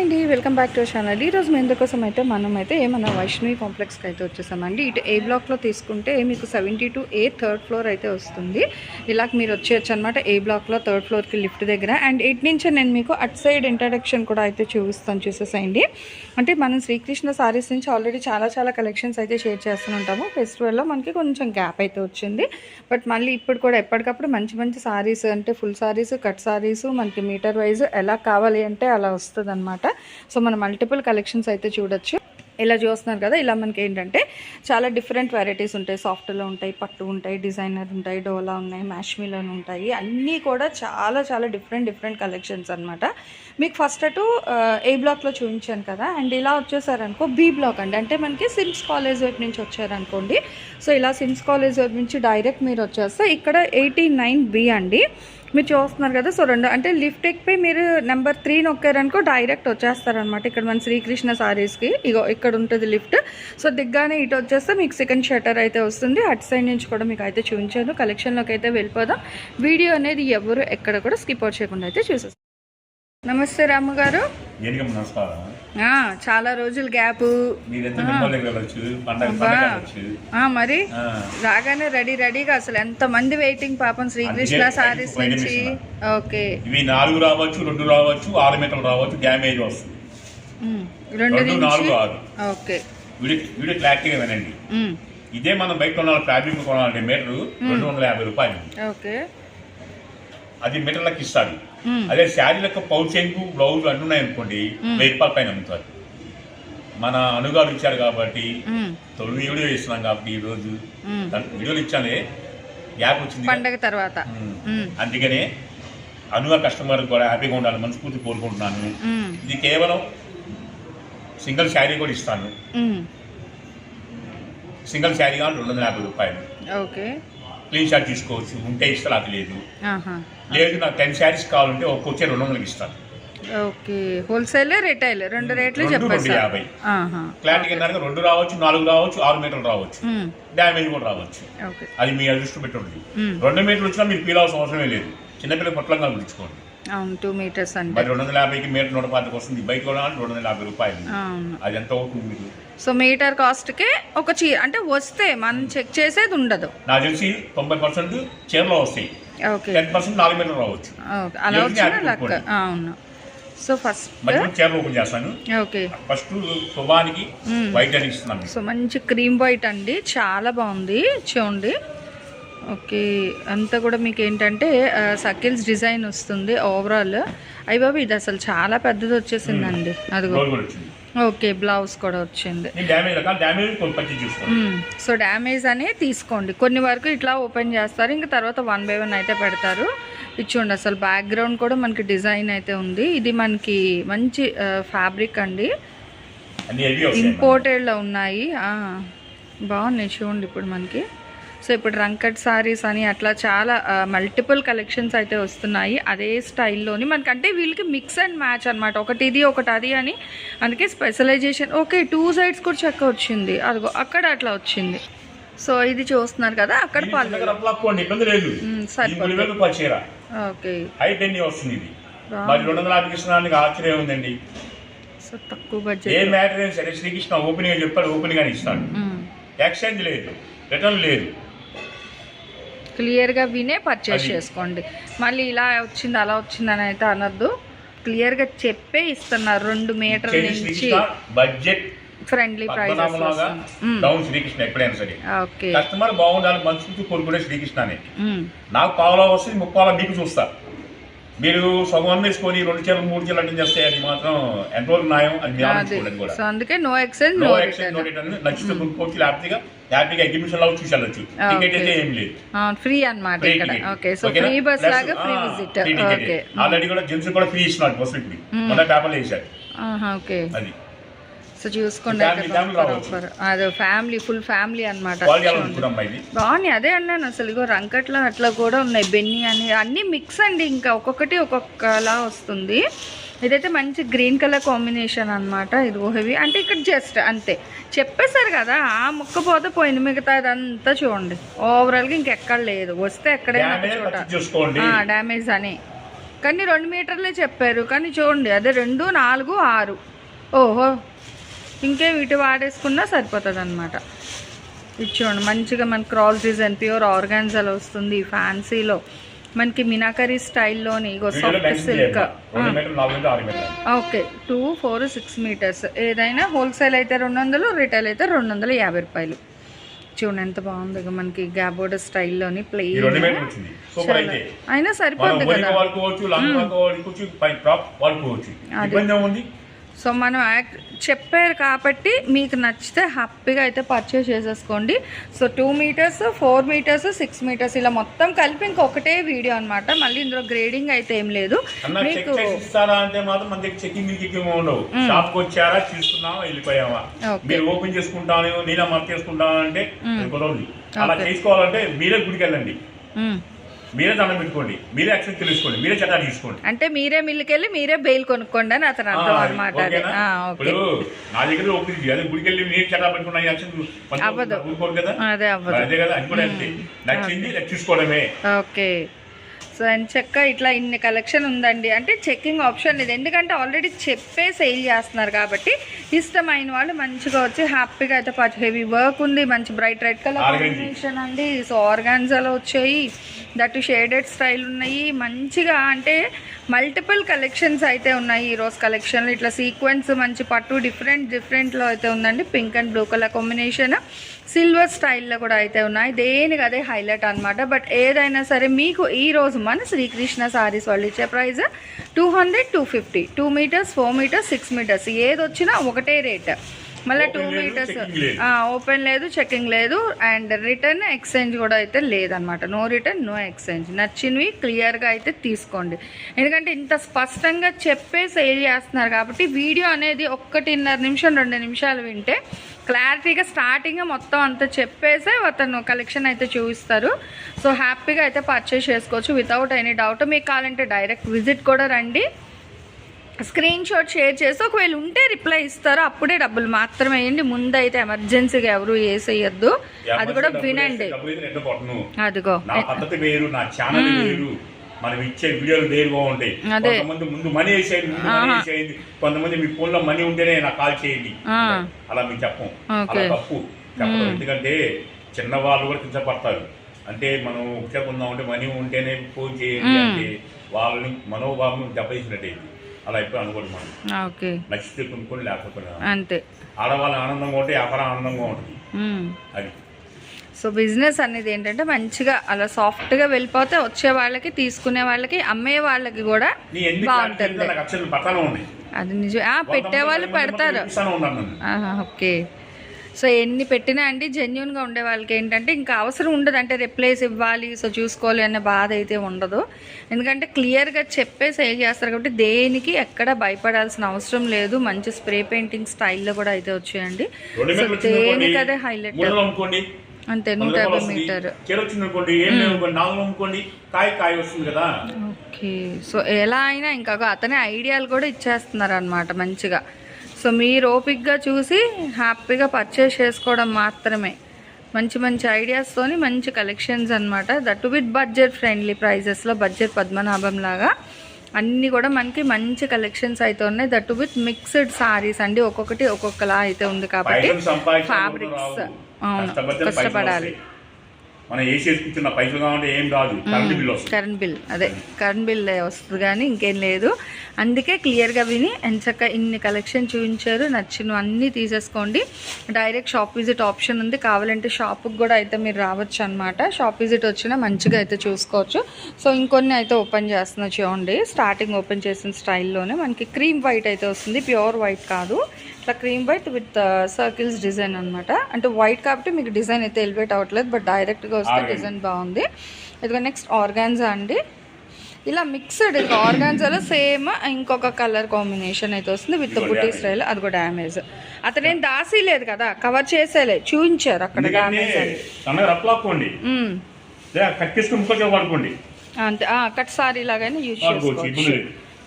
అండి welcome back to channel. ఈరోజు మీ ఎందుకోసం అయితే మనం అయితే మన వైష్ణవి కాంప్లెక్స్కి అయితే వచ్చేసామండి. ఇటు ఏ బ్లాక్లో తీసుకుంటే మీకు seventy two A third floor అయితే వస్తుంది. ఇలా మీరు వచ్చేయచ్చు అనమాట ఏ బ్లాక్లో థర్డ్ ఫ్లోర్కి లిఫ్ట్ దగ్గర. అండ్ ఇటు నుంచి నేను మీకు అట్ సైడ్ ఇంట్రడక్షన్ కూడా అయితే చూపిస్తాను చూసేసేయండి. అంటే మనం శ్రీకృష్ణ సారీస్ నుంచి ఆల్రెడీ చాలా చాలా కలెక్షన్స్ అయితే షేర్ చేస్తుంటాము ఫెస్టివల్లో మనకి కొంచెం గ్యాప్ అయితే వచ్చింది. బట్ మళ్ళీ ఇప్పుడు కూడా ఎప్పటికప్పుడు మంచి మంచి సారీస్ అంటే ఫుల్ సారీస్ కట్ సారీస్ మనకి మీటర్ వైజ్ ఎలా కావాలి అంటే అలా వస్తుంది అనమాట. సో మనం మల్టిపుల్ కలెక్షన్స్ అయితే చూడొచ్చు. ఇలా చూస్తున్నారు కదా ఇలా మనకి ఏంటంటే చాలా డిఫరెంట్ వెరైటీస్ ఉంటాయి. సాఫ్ట్లో ఉంటాయి పట్టు ఉంటాయి డిజైనర్ ఉంటాయి డోలా ఉన్నాయి మ్యాష్మిలన్ ఉంటాయి. అన్నీ కూడా చాలా చాలా డిఫరెంట్ డిఫరెంట్ కలెక్షన్స్ అనమాట. మీకు ఫస్ట్ అటు ఏ బ్లాక్లో చూపించాను కదా అండ్ ఇలా వచ్చేసారనుకో బి బ్లాక్ అండి. అంటే మనకి సిమ్స్ కాలేజ్ వైపు నుంచి వచ్చారనుకోండి. సో ఇలా సిమ్స్ కాలేజ్ వైపు నుంచి డైరెక్ట్ మీరు వచ్చేస్తే ఇక్కడ ఎయిటీ నైన్ బి అండి. మీరు చూస్తున్నారు కదా సో రెండు అంటే లిఫ్ట్ ఎక్కిపోయి మీరు నెంబర్ త్రీ నొక్కారనుకో డైరెక్ట్ వచ్చేస్తారనమాట ఇక్కడ మన శ్రీకృష్ణ సారీస్కి. ఇగో ఇక్కడ ఉంటుంది లిఫ్ట్. సో దిగ్గానే ఇటు వచ్చేస్తే మీకు సెకండ్ షటర్ అయితే వస్తుంది. అటు సైడ్ నుంచి కూడా మీకు అయితే చూపించాను. కలెక్షన్లోకి అయితే వెళ్ళిపోదాం. వీడియో అనేది ఎవరు ఎక్కడ కూడా స్కిప్ అవుట్ చేయకుండా అయితే చూసేస్తాం నమస్తే రాము గారు. నమస్కారం. చాలా రోజులు గ్యాప్. మరి రాగానే రెడీ రెడీగా అసలు ఎంత మంది వెయిటింగ్ పాపం శ్రీకృష్ణ సారీస్ నుంచి. ఓకే. ఇవి నాలుగు రావచ్చు రెండు రావచ్చు ఆరు మీటర్లు రావచ్చు డ్యామేజ్ వస్తుంది. రెండు నుంచి? ఓకే. వీడియో క్లారిటీగా వినండి. ఇదే మనం బయట కొనాలి ఫ్యాబ్రిక్ కొనాలంటే మీటరు రెండు వందల యాభై రూపాయలు. ఓకే. అది మీటర్లకు ఇస్తాడు ఉమ్, అదే శారీలకు పౌచెంకు బ్లౌజ్ అన్నీ ఉన్నాయి అనుకోండి వెయ్యి రూపాయల పైన అమ్ముతారు. మన అనుగాడు ఇచ్చారు కాబట్టి తొలి వీడియో ఇస్తున్నాం కాబట్టి ఈ రోజు. వీడియోలు ఇచ్చానే గ్యాప్ వచ్చింది. పండగ తర్వాత. అందుకనే అనుగా కస్టమర్ కూడా హ్యాపీగా ఉండాలి మనస్ఫూర్తి కోరుకుంటున్నాను. ఇది కేవలం సింగిల్ శారీ కూడా ఇస్తాను. సింగిల్ శారీ కావాలి రెండు వందల యాభై రూపాయలు. ఓకే. క్లీన్ షాట్ తీసుకోవచ్చు ఉంటే ఇస్తా లేదు. లేదు నాకు టెన్ శారీస్ కావాలంటే ఒక్కొచ్చే రెండు వందలకి ఇస్తాను. ఓకే. Wholesale retail? రెండు రేట్లు రెండు చెప్పేసి రెండు యాభై. క్లారిటీ కింద రెండు రావచ్చు నాలుగు రావచ్చు ఆరు మీటర్లు రావచ్చు. ఉమ్, డ్యామేజ్ కూడా రావచ్చు. ఓకే. అది మీ అదృష్టం పెట్టి ఉంటుంది ఉమ్, రెండు మీటర్లు వచ్చినా మీరు ఫీల్ అవసరం అవసరమే లేదు. చిన్నపిల్లల పొట్లంగా గుర్తుంచుకోండి. అవును టూ మీటర్స్ అంటే. మరి రెండు వందల యాభైకి మీటర్ నూట పాతికి వస్తుంది బయట కొనాలంటే రెండు వందల యాభై రూపాయలు. అవును. అది ఎంత అవుతుంది మీకు? సో మీటర్ కాస్ట్కే ఒక చీర అంటే వస్తే మనం చెక్ చేసేది ఉండదు. నాకు తెలిసి తొంభై పర్సెంట్ చీరలో వస్తాయి. టెన్ పర్సెంట్ నాలుగు మీటర్లు రావచ్చు. అవును. సో ఫస్ట్ చీరలు ఓపెన్ చేస్తాను. ఓకే. ఫస్ట్ శుభానికి. వైట్ అని ఇస్తున్నాను సో మంచి క్రీమ్ వైట్ అండి. చాలా బాగుంది. చూడండి. ఓకే. అంతా కూడా మీకు ఏంటంటే సకిల్స్ డిజైన్ వస్తుంది ఓవరాల్. అయ్యి బాబు ఇది అసలు చాలా పెద్దది వచ్చేసిందండి. వచ్చింది. ఓకే బ్లౌజ్ కూడా వచ్చింది. సో డ్యామేజ్ అని తీసుకోండి. కొన్ని వరకు ఇట్లా ఓపెన్ చేస్తారు. ఇంకా తర్వాత వన్ బై వన్ అయితే పెడతారు. ఇది చూడండి అసలు బ్యాక్గ్రౌండ్ కూడా మనకి డిజైన్ అయితే ఉంది. ఇది మనకి మంచి ఫ్యాబ్రిక్ అండి. ఇంపోర్టెడ్లో ఉన్నాయి. బాగున్నాయి చూడండి ఇప్పుడు మనకి. సో ఇప్పుడు రంకట్ సారీస్ అని అట్లా చాలా మల్టిపుల్ కలెక్షన్స్ అయితే వస్తున్నాయి. అదే స్టైల్లోని మనకి అంటే వీళ్ళకి మిక్స్ అండ్ మ్యాచ్ అనమాట ఒకటి ఇది ఒకటి అది అని అందుకే స్పెషలైజేషన్ ఓకే టూ సైడ్స్ కూడా చెక్క వచ్చింది. అదిగో అక్కడ అట్లా వచ్చింది. సో ఇది చూస్తున్నారు కదా అక్కడ ఓకే. ఆశ్చర్యం ఉందండి. సో తక్కువ ఏ మ్యాటర్ శ్రీకృష్ణ ఓపెనింగ్ చెప్పాడు ఓపెనింగ్ అని ఇస్తాడు. ఎక్స్చేంజ్ లేదు. రిటర్న్ లేదు. క్లియర్గా వినే పర్చేస్. చేసుకోండి. మళ్ళీ ఇలా వచ్చింది అలా వచ్చింది అని అయితే అనొద్దు. క్లియర్గా చెప్పే ఇస్తున్నారు రెండు మీటర్ల నుంచి. శ్రీకృష్ణ బడ్జెట్ ఫ్రెండ్లీ పద్మనాభంలాగా డౌన్ శ్రీకృష్ణ ఎప్పుడైనా సరే. ఓకే. కస్టమర్ బాగుండాలి మనసు కోరుకునే శ్రీకృష్ణనే మ్మ్. నాకు పావులా వస్తుంది ముప్పాలా మీకు చూస్తా. మీరు సగం వేసుకొని రెండు చీరలు మూడు చీరలు అటెండ్ చేస్తే అది మాత్రం ఎంతవరకు న్యాయం అది మీ అది. ఆలోచించుకోండి కూడా. సో అందుకే no exchange no no exchange no return నచ్చితే కొనుక్కోవచ్చు హ్యాపీగా హ్యాపీగా ఎగ్జిబిషన్లో చూసి వెళ్ళొచ్చు టికెట్ అయితే ఏం లేదు. ఫ్రీ అన్నమాట ఫ్రీ ఇక్కడ. టికెట్. ఓకే. సో ఓకేనా? ఫ్రీ బస్ Plus, లాగా ఫ్రీ ఆ, visit free ticket. Okay. Already కూడా జెంట్స్ కూడా ఫ్రీ ఇస్తున్నాడు బస్సు ఇప్పుడు. మన పేపర్లో వేశారు. ఓకే. అది. సో చూసుకోండి. ప్రాపర్ అదే ఫ్యామిలీ ఫుల్ ఫ్యామిలీ అనమాట బాగున్నాయి అదే అన్నాను అసలు. ఇగో రంకట్లో అట్లా కూడా ఉన్నాయి బెన్ని అని. అన్నీ మిక్స్ అండి ఇంకా ఒక్కొక్కటి ఒక్కొక్కలా వస్తుంది. ఇదైతే మంచి గ్రీన్ కలర్ కాంబినేషన్ అన్నమాట ఇది హెవీ అంటే ఇక్కడ జస్ట్ అంతే. చెప్పేశారు కదా ఆ ముక్క పోతే పోయింది మిగతా అదంతా చూడండి ఓవరాల్గా ఇంకెక్కడ లేదు. వస్తే ఎక్కడైనా చోట. డ్యామేజ్ అని. కానీ రెండు మీటర్లే చెప్పారు. కానీ చూడండి అదే రెండు నాలుగు ఆరు. ఓహో. ఇంకే వీటి వాడేసుకున్నా సరిపోతుంది అనమాట ఇది చూడండి మంచిగా మన క్రాస్ డిజైన్ ప్యూర్ ఆర్గాన్జాలో వస్తుంది ఫ్యాన్సీలో. మనకి మినాకరీ స్టైల్లోని ఇగో soft silk okay two four six meters. ఏదైనా హోల్సేల్ అయితే రెండు వందలు రిటైల్ అయితే రెండు వందల యాభై రూపాయలు. చూడండి ఎంత బాగుంది మనకి గ్యాబోర్డ్ స్టైల్లోని అయితే. అయినా సరిపోద్ది కదా. సో మనం యాక్- చెప్పారు కాబట్టి మీకు నచ్చితే హ్యాపీగా అయితే పర్చేస్ చేసేసుకోండి. So two meters four meters six meters ఇలా మొత్తం కలిపి ఇంకొకటే వీడియో అన్నమాట. మళ్ళీ ఇందులో గ్రేడింగ్ అయితే ఏం లేదు. మీకు అంటే మాత్రం మన దగ్గర చెకింగ్ చెకింగ్ ఉండవు. షాప్కి వచ్చారా చూసుకున్నామా వెళ్ళిపోయామా ఓకే. మీరు ఓపెన్ చేసుకుంటాను నేనే మార్క్ చేసుకుంటాను అంటే అలా. చేసుకోవాలంటే మీరే గుడికి వెళ్ళండి. మీరే దండం పెట్టుకోండి. మీరే యాక్షన్ తెలుసుకోండి మీరే చట్టా తీసుకోండి. అంటే మీరే మిల్లుకెళ్ళి మీరే బెయిల్ కొనుక్కోండి అని అతను అర్థం అనమాట ఇప్పుడు నా దగ్గర చేయాలి. అదే గుడికి వెళ్ళి నేను చట్టా పెట్టుకున్నా యాక్షన్ అవ్వదు. కదా? అదే అవ్వదు. అదే కదా? అది కూడా అంతే. నచ్చింది చూసుకోవడమే. ఓకే. సో అండ్ చెక్క ఇట్లా ఇన్ని కలెక్షన్ ఉందండి. అంటే చెక్కింగ్ ఆప్షన్ లేదు. ఎందుకంటే ఆల్రెడీ చెప్పే సేల్ చేస్తున్నారు కాబట్టి ఇష్టమైన వాళ్ళు మంచిగా వచ్చి హ్యాపీగా అయితే పర్చే హెవీ వర్క్ ఉంది. మంచి బ్రైట్ రెడ్ కలర్. కాంబినేషన్ అండి. సో ఆర్గాన్జాలో వచ్చాయి. దట్ షేడెడ్ స్టైల్ ఉన్నాయి. మంచిగా అంటే మల్టిపుల్ కలెక్షన్స్ అయితే ఉన్నాయి ఈరోజు కలెక్షన్లు కలెక్షన్లో. ఇట్లా సీక్వెన్స్ మంచి పట్టు డిఫరెంట్ డిఫరెంట్లో అయితే ఉందండి. Pink and blue colour combination. Silver స్టైల్లో కూడా అయితే ఉన్నాయి. దేనికి అదే హైలైట్ అన్నమాట. బట్ ఏదైనా సరే మీకు ఈరోజు మన శ్రీకృష్ణ సారీస్ వాళ్ళు ఇచ్చే price two hundred two fifty. Two meters four meters six meters. ఏది వచ్చినా ఒకటే రేట్. మళ్ళీ టూ మీటర్స్. ఓపెన్ లేదు. చెకింగ్ లేదు అండ్ రిటర్న్ ఎక్స్చేంజ్ కూడా అయితే లేదనమాట నో రిటర్న్ నో ఎక్స్చేంజ్ నచ్చినవి క్లియర్గా అయితే తీసుకోండి. ఎందుకంటే ఇంత స్పష్టంగా చెప్పే సేల్ చేస్తున్నారు కాబట్టి వీడియో అనేది ఒక్కటిన్నర నిమిషం రెండు నిమిషాలు వింటే క్లారిటీగా స్టార్టింగ్ మొత్తం అంతా చెప్పేసే అతను కలెక్షన్ అయితే చూపిస్తారు. సో హ్యాపీగా అయితే పర్చేస్ చేసుకోవచ్చు. వితౌట్ ఎనీ డౌట్ మీకు కావాలంటే డైరెక్ట్ విజిట్ కూడా రండి. స్క్రీన్ షాట్ షేర్ చేసి ఒకవేళ ఉంటే రిప్లై ఇస్తారు అప్పుడే డబ్బులు మాత్రమే వేయండి ముందైతే ఎమర్జెన్సీగా ఎవరు వేసేయద్దు అది కూడా వినండి. అదిగో. వేరు వేరు. మనం ఇచ్చే వీడియోలు వేరుగా ఉంటాయి అదే. కొంతమంది ముందు మనీ వేసేయండి. వేసేయండి. కొంతమంది మీ ఫోన్లో మనీ ఉంటేనే నాకు కాల్ చేయండి. అలా మేము చెప్పం. అలా తప్పు. చెప్పడం ఎందుకంటే చిన్న వాళ్ళు కూడా కించపడతారు అంటే మనం ఒకసారి కొందాం అంటే మనీ ఉంటేనే ఫోన్ చేయండి అంటే వాళ్ళని మనోభావం దెబ్బతీసినట్టే అలా ఎప్పుడు అనుకోండి మనం. ఓకే. నచ్చితే కొనుక్కొని లేకపోతే అంతే. ఆడవాళ్ళ ఆనందంగా ఉంటే వ్యాపారం ఆనందంగా ఉంటుంది. మ్మ్. అది. సో బిజినెస్ అనేది ఏంటంటే మంచిగా అలా సాఫ్ట్గా వెళ్ళిపోతే వచ్చే వాళ్ళకి తీసుకునే వాళ్ళకి అమ్మే వాళ్ళకి కూడా బాగుంటుంది. అది నిజం పెట్టే వాళ్ళు పెడతారు. ఓకే. సో ఎన్ని పెట్టినా అండి జెన్యున్గా ఉండే వాళ్ళకి ఏంటంటే ఇంకా అవసరం ఉండదు. అంటే రిప్లేస్ ఇవ్వాలి సో చూసుకోవాలి అనే బాధ అయితే ఉండదు. ఎందుకంటే క్లియర్గా చెప్పే సేల్ చేస్తారు కాబట్టి దేనికి ఎక్కడ భయపడాల్సిన అవసరం లేదు. మంచి స్ప్రే పెయింటింగ్ స్టైల్లో కూడా అయితే వచ్చాయండి. సో దేనికి అదే హైలైట్ అంతే నూట యాభై. మీటర్. ఓకే సో ఎలా అయినా ఇంకా అతనే ఐడియాలు కూడా ఇచ్చేస్తున్నారు అనమాట మంచిగా. సో మీరు ఓపిక్గా చూసి హ్యాపీగా పర్చేస్ చేసుకోవడం మాత్రమే. మంచి మంచి ఐడియాస్తోని మంచి కలెక్షన్స్ అనమాట దట్ విత్ బడ్జెట్ ఫ్రెండ్లీ ప్రైజెస్లో బడ్జెట్ పద్మనాభం లాగా. అన్నీ కూడా మనకి మంచి కలెక్షన్స్ అయితే ఉన్నాయి దట్ విత్ మిక్స్డ్ సారీస్ అండి. ఒక్కొక్కటి ఒక్కొక్కలా అయితే ఉంది కాబట్టి ఫ్యాబ్రిక్స్ అవును కష్టపడాలి. మనం పైసలు కావాలంటే ఏం రాదు. కరెంట్ బిల్ వస్తుంది. కరెంట్ బిల్ అదే కరెంట్ బిల్ వస్తుంది కానీ ఇంకేం లేదు. అందుకే క్లియర్గా విని ఎంచక్క ఇన్ని కలెక్షన్ చూపించారు నచ్చిన అన్నీ తీసేసుకోండి. డైరెక్ట్ షాప్ విజిట్ ఆప్షన్ ఉంది. కావాలంటే షాప్కి కూడా అయితే మీరు రావచ్చు అనమాట షాప్ విజిట్ వచ్చినా మంచిగా అయితే చూసుకోవచ్చు. సో ఇంకొన్ని అయితే ఓపెన్ చేస్తున్నా చూడండి. స్టార్టింగ్ ఓపెన్ చేసిన స్టైల్లోనే మనకి క్రీమ్ వైట్ అయితే వస్తుంది. ప్యూర్ వైట్ కాదు. ఇట్లా cream white with circles design అన్నమాట. అంటే వైట్ కాబట్టి మీకు డిజైన్ అయితే ఎలివేట్ అవ్వట్లేదు బట్ డైరెక్ట్గా వస్తే. డిజైన్ బాగుంది. ఇదిగో నెక్స్ట్ ఆర్గాన్జా అండి. ఇలా మిక్స్డ్ ఇంకా ఆర్గాన్జాలో సేమ్ ఇంకొక కలర్ కాంబినేషన్ అయితే వస్తుంది విత్ damage. స్టైల్ అది కూడా డ్యామేజ్ అతనేం దాసి లేదు కదా కవర్ చేసేలే చూపించారు అక్కడ డ్యామేజ్ అని. కట్ అంతే. సారీ లాగానే యూజ్ చేసుకోవచ్చు.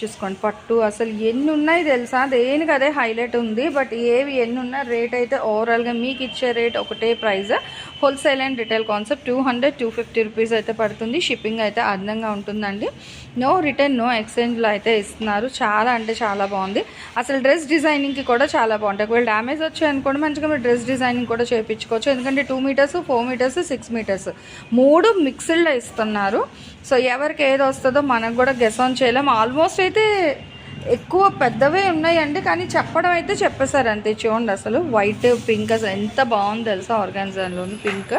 చూసుకోండి. పట్టు అసలు ఎన్ని ఉన్నాయి తెలుసా? దేనికి అదే హైలైట్ ఉంది బట్ ఏవి ఎన్ని ఉన్నా రేట్ అయితే ఓవరాల్గా మీకు ఇచ్చే రేట్ ఒకటే price wholesale and retail concept two hundred two fifty rupees అయితే పడుతుంది. షిప్పింగ్ అయితే అదనంగా ఉంటుందండి. నో రిటర్న్ నో ఎక్స్చేంజ్లో అయితే ఇస్తున్నారు. చాలా అంటే చాలా బాగుంది. అసలు డ్రెస్ డిజైనింగ్కి కూడా చాలా బాగుంటాయి. ఒకవేళ డ్యామేజ్ వచ్చాయనుకోండి మంచిగా మీరు డ్రెస్ డిజైనింగ్ కూడా చేయించుకోవచ్చు. ఎందుకంటే two meters four meters six meters మూడు మిక్స్డ్లో ఇస్తున్నారు. సో ఎవరికి ఏది వస్తుందో మనకు కూడా గెస్ ఆన్ చేయలేం. ఆల్మోస్ట్ అయితే ఎక్కువ పెద్దవే ఉన్నాయండి కానీ చెప్పడం అయితే చెప్పేశారు అంతే. చూడండి అసలు వైట్ పింక్ అసలు ఎంత బాగుంది తెలుసా ఆర్గాన్జాన్లోని పింక్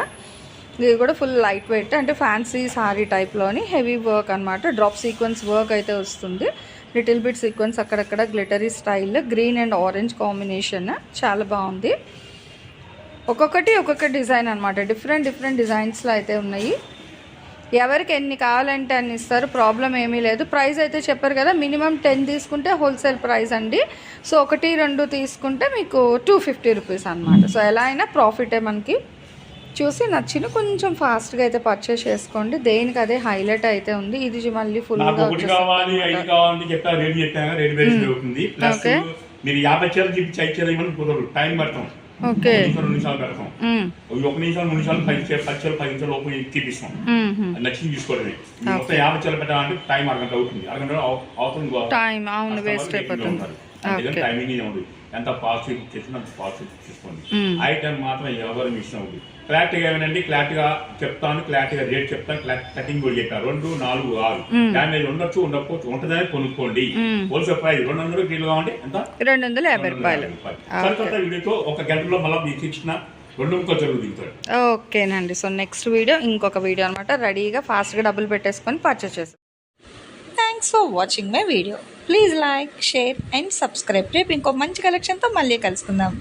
ఇది కూడా ఫుల్ లైట్ వెయిట్ అంటే ఫ్యాన్సీ సారీ టైప్లోని హెవీ వర్క్ అనమాట డ్రాప్ సీక్వెన్స్ వర్క్ అయితే వస్తుంది. లిటిల్ బిట్ సీక్వెన్స్ అక్కడక్కడ glittery style green and orange combination చాలా బాగుంది. ఒక్కొక్కటి ఒక్కొక్క డిజైన్ అనమాట డిఫరెంట్ డిఫరెంట్ డిజైన్స్లో అయితే ఉన్నాయి. ఎవరికి ఎన్ని కావాలంటే అన్ని ఇస్తారు ప్రాబ్లం ఏమీ లేదు. ప్రైస్ అయితే చెప్పారు కదా మినిమం టెన్ తీసుకుంటే హోల్సేల్ ప్రైస్ అండి. సో ఒకటి రెండు తీసుకుంటే మీకు టూ ఫిఫ్టీ రూపీస్ అనమాట సో ఎలా అయినా ప్రాఫిటే మనకి. చూసి నచ్చిన కొంచెం ఫాస్ట్గా అయితే పర్చేస్ చేసుకోండి. దేనికి అదే హైలైట్ అయితే ఉంది. ఇది మళ్ళీ ఫుల్గా. మీరు యాభై చీరలు చూపించి ఐదు చీరలు ఇవ్వని కుదరదు. టైం పెడతాం ఓకే. ఒక నిమిషం రెండు నిమిషాలు పెడతాం. ఒక నిమిషం రెండు నిమిషాలు పది చీరలు పది చీరలు పది నిమిషాలు ఓపెన్ తీపిస్తాం అది నచ్చింది తీసుకోవడమే ఈ మొత్తం యాభై చీరలు పెట్టాలంటే టైం అరగంట అవుతుంది. అరగంట అవసరం టైం అవును వేస్ట్ అయిపోతుంది. టైమింగ్ ఉండదు. ఎంత పాజిటివ్ చేసినా అంత పాజిటివ్ తీసుకోండి. మ్మ్. ఐటమ్ మాత్రం ఎవరు మిషన్ అవుతుంది క్లారిటీగా ఏమనండి? క్లారిటీగా చెప్తాను క్లారిటీగా రేట్ చెప్తాను కటింగ్ కూడా చెప్పాను రెండు నాలుగు ఆరు. మ్మ్. డ్యామేజ్ ఉండొచ్చు ఉండకపోవచ్చు ఉంటుందని కొనుక్కోండి. హోల్సేల్ ప్రైస్ రెండు వందలు కిలో కావండి ఎంత? రెండు వందల యాభై రూపాయలు. సరికొత్త వీడియోతో ఒక గంటలో మళ్ళీ మీకు ఇచ్చిన ఓకేనండి. సో నెక్స్ట్ వీడియో ఇంకొక వీడియో అనమాట రెడీగా ఫాస్ట్గా డబ్బులు పెట్టేసుకొని పర్చేస్ చేస్తాం thanks for watching my video please like share and subscribe రేపు ఇంకో మంచి కలెక్షన్తో మళ్ళీ కలుసుకుందాం.